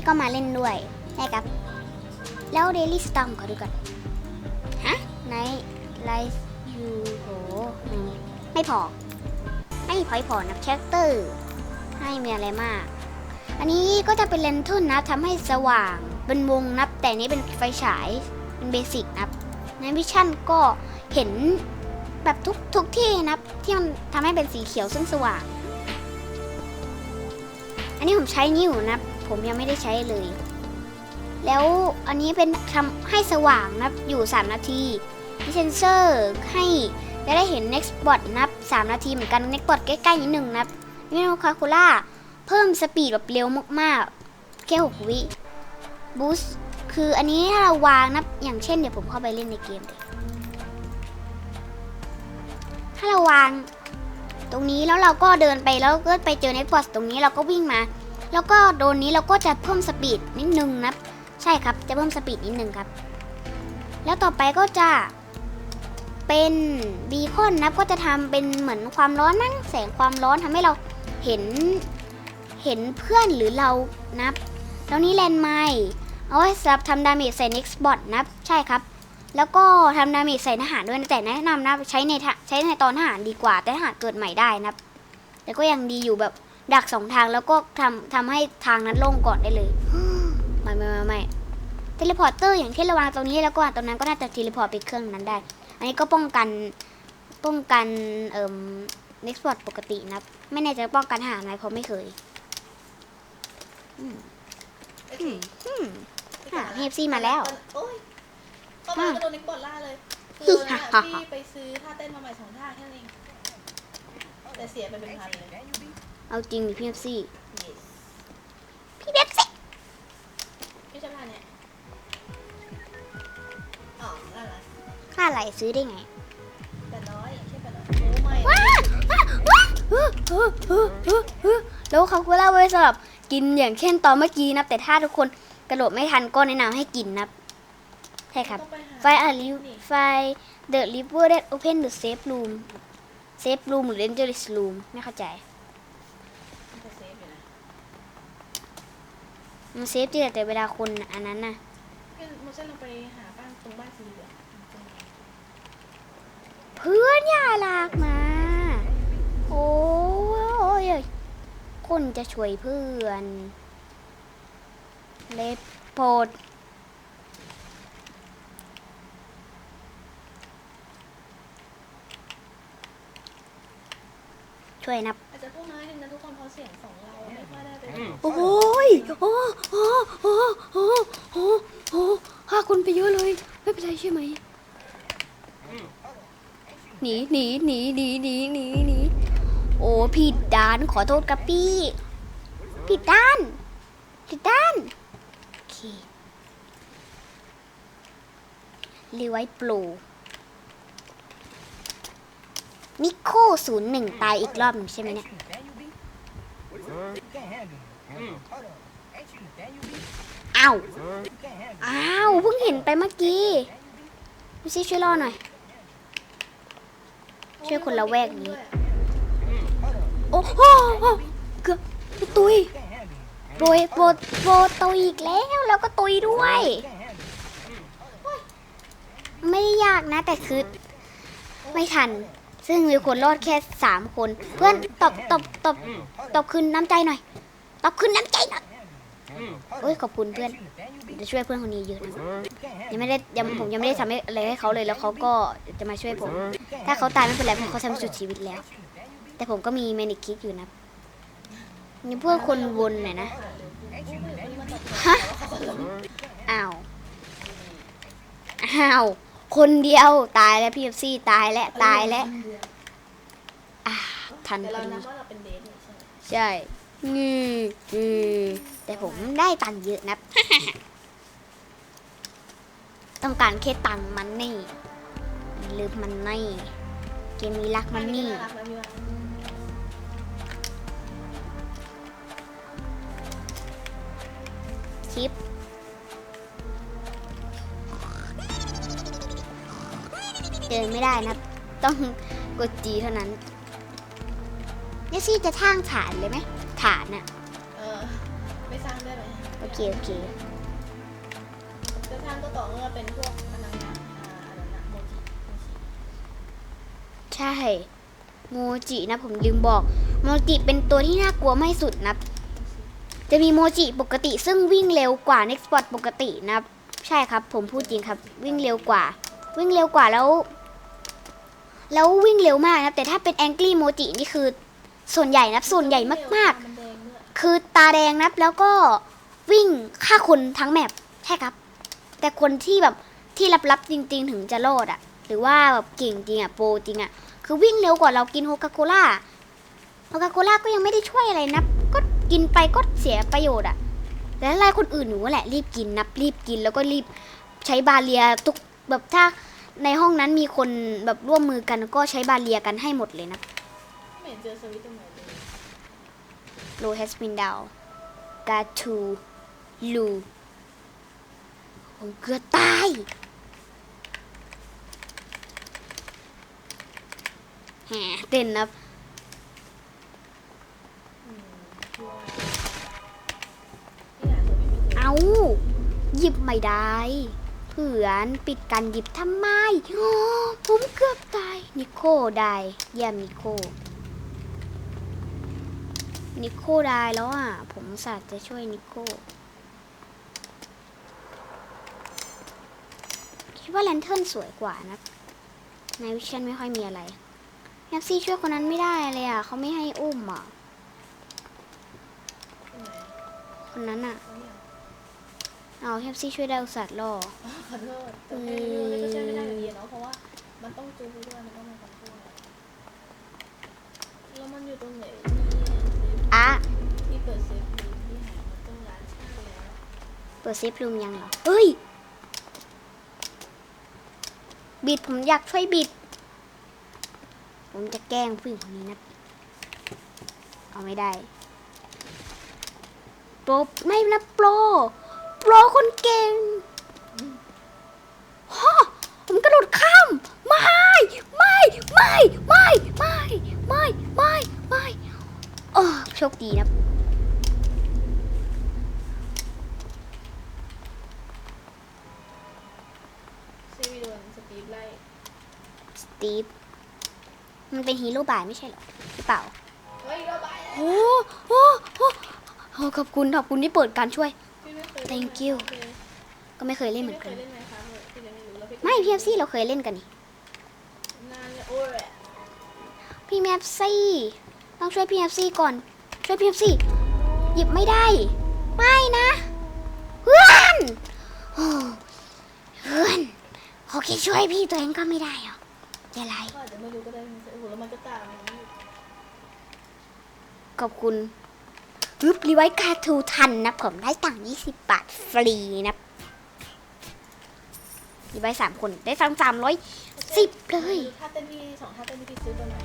ี่ก็มาเล่นด้วย ใช่ครับ แล้วเดลี่สตอมขอดูก่อน ฮะไนไลฟ์ยูโหมไม่พอ ไม่พอยพอนับแคคเตอร์ให้มีอะไรมาก อันนี้ก็จะเป็นเลนทุนนะทำให้สว่างเป็นวงนับ แต่นี้เป็นไฟฉายเป็นเบสิกนับในวิชั่นก็เห็นแบบทุกทุกที่นับที่มันทำให้เป็นสีเขียวซึ่งสว่าง อันนี้ผมใช้นิ้วนะ ผมยังไม่ได้ใช้เลย แล้วอันนี้เป็นทำให้สว่างนับอยู่ 3 นาทีมีเซนเซอร์ให้จะได้เห็น next bot นับ 3 นาทีเหมือนกัน next bot ใกล้ๆนิดหนึ่งนับมิโนคาคูล่าเพิ่มสปีดแบบเร็วมากๆ แค่ 6 วิบูสคืออันนี้ถ้าเราวางนับอย่างเช่นเดี๋ยวผมเข้าไปเล่นในเกมเลยถ้าเราวางตรงนี้แล้วเราก็เดินไปแล้วก็ไปเจอ next bot ตรงนี้เราก็วิ่งมา แล้วก็โดนนี้เราก็จะเพิ่มสปีดนิดนึงนะใช่ครับจะเพิ่มสปีดนิดนึงครับ แล้วต่อไปก็จะเป็นบีคอนนะก็จะทำเป็นเหมือนความร้อนนั่งแสงความร้อนทำให้เราเห็นเห็นเพื่อนหรือเรานับแล้วนี้แลนไมล์เอาไว้สำหรับทำดาเมจใส่ next bot นับใช่ครับ แล้วก็ทำดาเมจใส่ทหารด้วยนะแต่แนะนำนะใช้ในใช้ในตอนทหารดีกว่า แต่ทหารเกิดใหม่ได้นะแต่ก็ยังดีอยู่แบบ ดักสองทางแล้วก็ทำทำให้ทางนั้นโล่งก่อนได้เลยไม่ไม่ไม่ไม่เทเลพอร์เตอร์อย่างที่ระวางตรงนี้แล้วก็ตรงนั้นก็น่าจะเทเลพอร์ตไปเครื่องนั้นได้ อันนี้ก็ป้องกันป้องกันเอ่อ next bot ปกตินะครับไม่แน่ใจว่าป้องกันทหารไหมเพราะไม่เคยอืมอืมอืมอะ KFC มาแล้วโอ้ยเข้ามาก็โดนในกดล่าเลยคือวันนั้นอะพี่ไปซื้อท่าเต้นมาใหม่สองท่าแค่นั้นเองแต่เสียไปเป็นพันเลย เอาจริงดิพี่เอฟซี Yes พี่เอฟซีพี่ชอบท่าเนี้ยอ๋อนั่นแหละค่าอะไรซื้อได้ไงแต่น้อยใช่ปะน้อยโอ้ไม่ว้าว้าเออเออเออเออเออแล้วคาคูล่าไว้สำหรับกินอย่างเช่นตอนเมื่อกี้นะแต่ถ้าทุกคนกระโดดไม่ทันก็แนะนำให้กินนะใช่ครับต้องไปหาไฟอาริวไฟ the river that open the safe room safe room หรือ dangerous room ไม่เข้าใจ มันจะเซฟอยู่นะ มันเซฟจริงแต่เวลาคนอันนั้นน่ะพี่โมเซ่ลงไปหาบ้านตรงบ้านสีเหลืองตรงนี้เพื่อนอย่าลากมา โอ้ยคนจะช่วยเพื่อน เลดโพดช่วยนับอาจจะพูดน้อยนึงนะทุกคนเพราะเสียงของเรา ไม่ค่อยได้ไปโอ้ยโอ้โอ้โอ้โอ้โอ้โอ้ห้าคนไปเยอะเลย ไม่เป็นไรใช่ไหมหนีหนีหนีหนีหนีหนีหนีโอ้ผิดด้านขอโทษกับพี่ผิดด้านผิดด้านโอเครีไว้โปรนิโคศูนย์หนึ่งตายอีกรอบใช่ไหมเนี่ย อ้าว อ้าว เพิ่งเห็นไปเมื่อกี้ดูซิช่วยรอหน่อย ช่วยคนละแวกนี้ โอ้โหเกือบตุยโปรยโปรโปรตุยอีกแล้ว แล้วก็ตุยด้วย ไม่ได้ยากนะ แต่คือ ไม่ทัน ซึ่งมีคนรอดแค่สามคน เพื่อนตบตบตบตบคืนน้ำใจหน่อย ตบคืนน้ำใจหน่อยโอ้ยขอบคุณเพื่อนจะช่วยเพื่อนคนนี้เยอะนะยังไม่ได้ยังผมยังไม่ได้ทำอะไรให้เขาเลยแล้วเขาก็จะมาช่วยผม ถ้าเขาตายไม่เป็นไรเพราะเขาทำสุดชีวิตแล้ว แต่ผมก็มีเมนิคิกอยู่นะนี่เพื่อคนวนหน่อยนะฮะอ้าวอ้าวคนเดียวตายแล้วพี่เอฟซีตายแล้วตายแล้วอ่าทันแต่พเราอดีนับว่าเราเป็นเดทนี่ใช่ ไหมใช่งีืงีแต่ผมได้ตังค์เยอะนะ ต้องการแค่ตังค์มันนี่ลืมมันนี่ เกมนี้รักมันนี่ารักนะพี่ว่าชิปเดินไม่ได้นะ ต้องกดจีเท่านั้นเนซี่จะท่างฐานเลยไหม ฐานอะเออไม่สร้างได้ไหมกดเคโอเคจะทำก็ต่อเมื่อเป็นพวกอันนั้นนะอ่าอันนั้นนะโมจิโมจิใช่ โมจินะผมลืมบอก โมจิเป็นตัวที่น่ากลัวไม่สุดนะจะมีโมจิปกติซึ่งวิ่งเร็วกว่า Next Bot ปกตินะครับ ใช่ครับ ผมพูดจริงครับ วิ่งเร็วกว่า วิ่งเร็วกว่าแล้ว แล้ววิ่งเร็วมากนะครับ แต่ถ้าเป็น Angry โมจินี่คือ ส่วนใหญ่นะครับส่วนใหญ่มากนแดงด้วยๆ คือตาแดงนับแล้วก็วิ่งฆ่าคนทั้งแมปใช่ครับ แต่คนที่แบบที่ลับๆจริง ๆ ถึงจะรอดอะหรือว่าแบบเก่งจริงอะโปรจริงอะคือวิ่งเร็วกว่าเรากินโฮคาโคล่าโฮคาโคล่าก็ยังไม่ได้ช่วยอะไรนะก็กินไปก็เสียประโยชน์อะแต่อะไรคนอื่นหนูแหละรีบกินนับรีบกินแล้วก็รีบใช้บาเรียทุกแบบถ้าในห้องนั้นมีคนแบบร่วมมือกันก็ใช้บาเรียกันให้หมดเลยนะไม่เห็นเจอสวิตช์ตรงไหน ลย low has been down got to lu ผมเกือบตาย แหมเต้นนะอืมช่วยนี่หาสวิตช์ไม่เอาหยิบไม่ได้เพื่อนปิดกันหยิบทำไมโอ้ผมเกือบตาย นิโคได้เยี่ยมนิโค นิโคได้แล้วอะ ผมสัตว์จะช่วยนิโคคิดว่าแลนเทิร์นสวยกว่านะในวิชั่นไม่ค่อยมีอะไรแอฟซี่ช่วยคนนั้นไม่ได้เลยอะเขาไม่ให้อุ้มอะ คนนั้นอะ เอาแอฟซี่ช่วยได้อุตสัตว์ล่อขอโทษแต่ให้ดูนี่ก็ใช้ไม่ได้อยู่ดีเนาะเพราะว่ามันต้องจูด้วยมันต้องมีคนช่วยแล้วมันอยู่ตรงไหน ที่เปิดเซฟดูที่หามันต้งร้านชาแล้วเปิดเซฟรูมยังเหรอ เฮ้ย บิดผมอยากช่วยบิด ผมจะแกล้งผู้หญิงคนนี้นะ เอาไม่ได้โปรไม่นะโปรโปรคนเก่งฮะผมกระโดดข้ามไม่ไม่ไม่ไม่ไม่ไม่ไม่ไม่ โอ้โชคดีนะซีวีโดนสตีฟไล่สตีฟมันเป็นฮีโร่บายไม่ใช่เหรอหรือเปล่าเฮ้ยเราไปแล้วโอ้โหโอ้โหขอบคุณขอบคุณที่เปิดการช่วย พี่ไม่เคย Thank you ก็ไม่เคยเล่นเหมือนไม่เคกันยเล่นไหมคะพี่เลยไม่รู้แล้วพี่ไม่พีเอฟซี่เราเคยเล่นกันนี่นานเลยโอ้ยพี่แมฟซี่ ต้องช่วยพี่แมฟซี่ก่อน ช่วยพี่แมฟซี่หยิบไม่ได้ ไม่นะเพื่อนโอ้เพื่อนโอเคช่วยพี่ตัวเองก็ไม่ได้หรอจะไรก็อาจจะไม่รู้ก็ได้โอ้โหแล้วมันก็ตามมันนี่ขอบคุณรึบรีไวท์คาทูทันนะผมได้ตังค์20 บาทฟรีนะรีไวท์สามคนได้ตังค์สามร้อยสิบเลยท่าเต้นพี่สองท่าเต้นที่พี่ซื้อตัวไหน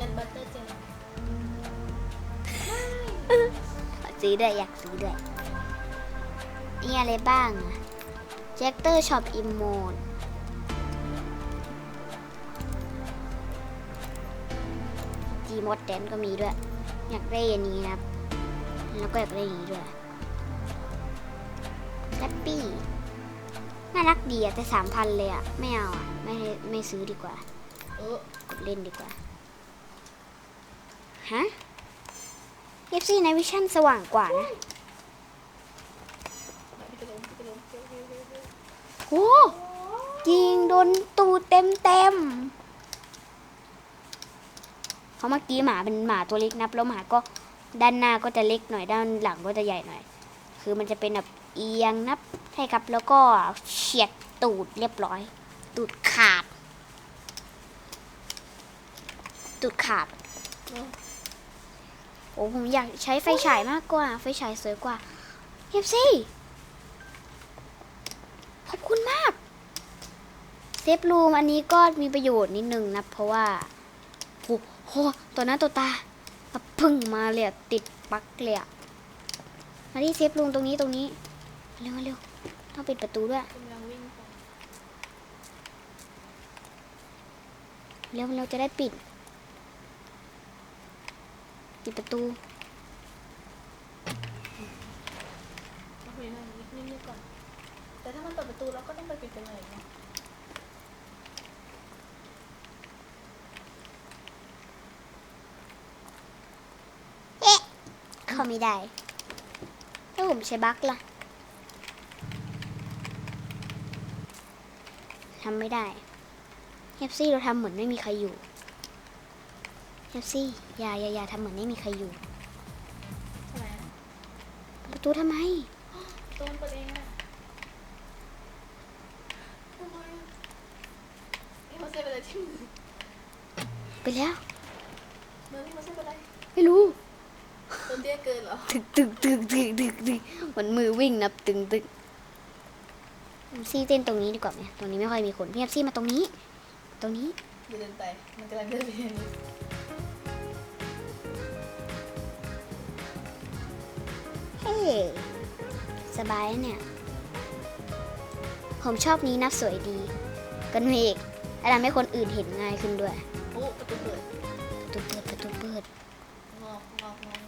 นัทบัตเตอร์เจลซื้อด้วยอยากซื้อด้วยนี่อะไรบ้างอะแจ็คเตอร์ช็อปอิมโมนจีมดแดนก็มีด้วย อยากได้อันนี้นะครับแล้วก็อยากได้อันนี้ด้วยแฮปปี้ น่ารักดีอะแต่สามพันเลยอะไม่เอาอะไม่ไม่ซื้อดีกว่า เออกดเล่นดีกว่า ฮะเอฟซีในวิชั่นสว่างกว่านะพี่จะลงพี่จะลงเฮ้ยเฮ้ยเฮ้ยเฮ้ยโอ้ยิงโดนตูดเต็มเต็มเพราะเมื่อกี้หมาเป็นหมาตัวเล็กนับแล้วหมาก็ด้านหน้าก็จะเล็กหน่อยด้านหลังก็จะใหญ่หน่อย คือมันจะเป็นแบบเอียงนับใช่ครับแล้วก็เฉียดตูดเรียบร้อย ตูดขาด ตูดขาดเนอะ โอ้ผมอยากใช้ไฟฉายมากกว่า ไฟฉายสวยกว่าเฮฟซี่ขอบคุณมาก เซฟรูมอันนี้ก็มีประโยชน์นิดนึงนะ เพราะว่าโอ้โหตัวหน้าตัวตาพึ่งมาเลยติดปักเลยมาที่เซฟรูมตรงนี้ตรงนี้ เร็วเร็วต้องปิดประตูด้วยกำลังวิ่งไปเร็วเราจะได้ปิด ปิประตูต้องคุยกันนิดนึก่อน แต่ถ้ามันเปิดประตูเราก็ต้องไปปิดกันเลยะเอ๊ะเขาไม่ได้แล้วผมใช้บั๊กล่ะทำไม่ได้เฮฟซี่เราทำเหมือนไม่มีใครอยู่ เฮปซี่อย่าอย่าอย่าทำเหมือนไม่มีใครอยู่ทำไมอะประตูทำไมตัวมันเปิดเองอะทำไมอะนี่มันเซ็นไปเลยที่มือไปแล้ว มือนี่มันเซ็นไปเลยไม่รู้ตัวเตี้ยเกินเหรอตึกตึกตึกตึกตึกตึกเหมือนมือวิ่งนับตึงตึกเฮปซี่เต้นตรงนี้ดีกว่าไหมตรงนี้ไม่ค่อยมีคนพี่เฮปซี่มาตรงนี้ ตรงนี้เดี๋ยวเดินไป มันกำลังเดินไป สบายนะเนี่ย ผมชอบนี้นับสวยดี กันเมกและทำให้คนอื่นเห็นง่ายขึ้นด้วยโอ้ประตูเปิดประตูเปิดประตูเปิดงอกงอกงอก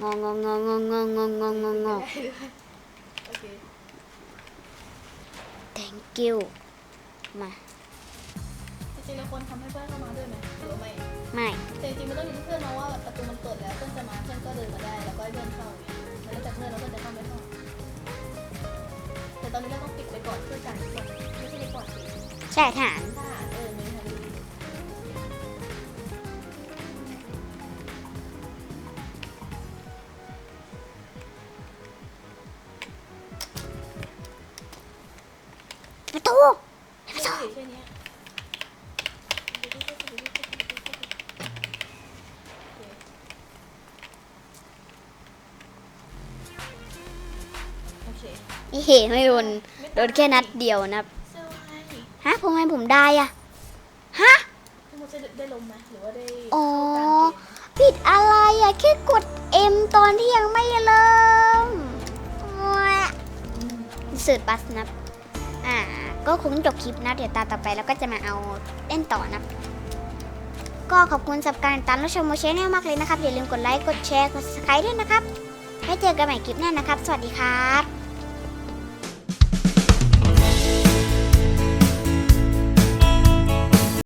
งอกงองงองงองงองงองงองงองงอได้ด้วยโอเค thank you มา จริงๆเราควรทำให้เพื่อนเข้ามาด้วยไหมหรือว่าไม่ ไม่ แต่จริงๆมันต้องอยู่ที่เพื่อนเนาะว่าประตูมันเปิดแล้วเพื่อนจะมาเพื่อนก็เดินมาได้แล้วก็ให้เพื่อนเข้าอย่างเงี้ย มันแล้วแต่เพื่อนแล้วเพื่อนจะเข้าไม่เข้าแต่ตอนนี้เราต้องปิดไปก่อนเพื่อกันก่อนไม่ใช่ไปก่อนสิใช่ฐานถ้าเออไม่ทันดีประตูไม่ใช่แค่ เนี้ยโอเคนี่เห็นไม่โดนโดนแค่นัดเดียวนะครับเซลล์ไงฮะผมไมผมได้อะฮะพี่มดจะได้ลงไหมหรือว่าได้อ๋อเข้ากลางเกมผิดอะไรอะแค่กด M ตอนที่ยังไม่เริ่มเสิร์ชบัสนะอ่า ก็คงจบคลิปนะ เดี๋ยวตาต่อไปแล้วก็จะมาเอาเล่นต่อนะก็ขอบคุณสำหรับการติดตามรับชมโมเชนแนลมากเลยนะครับ อย่าลืมกดไลค์ กดแชร์ กด subscribe ด้วยนะครับ ไว้เจอกันใหม่คลิปหน้านะครับ สวัสดีครับ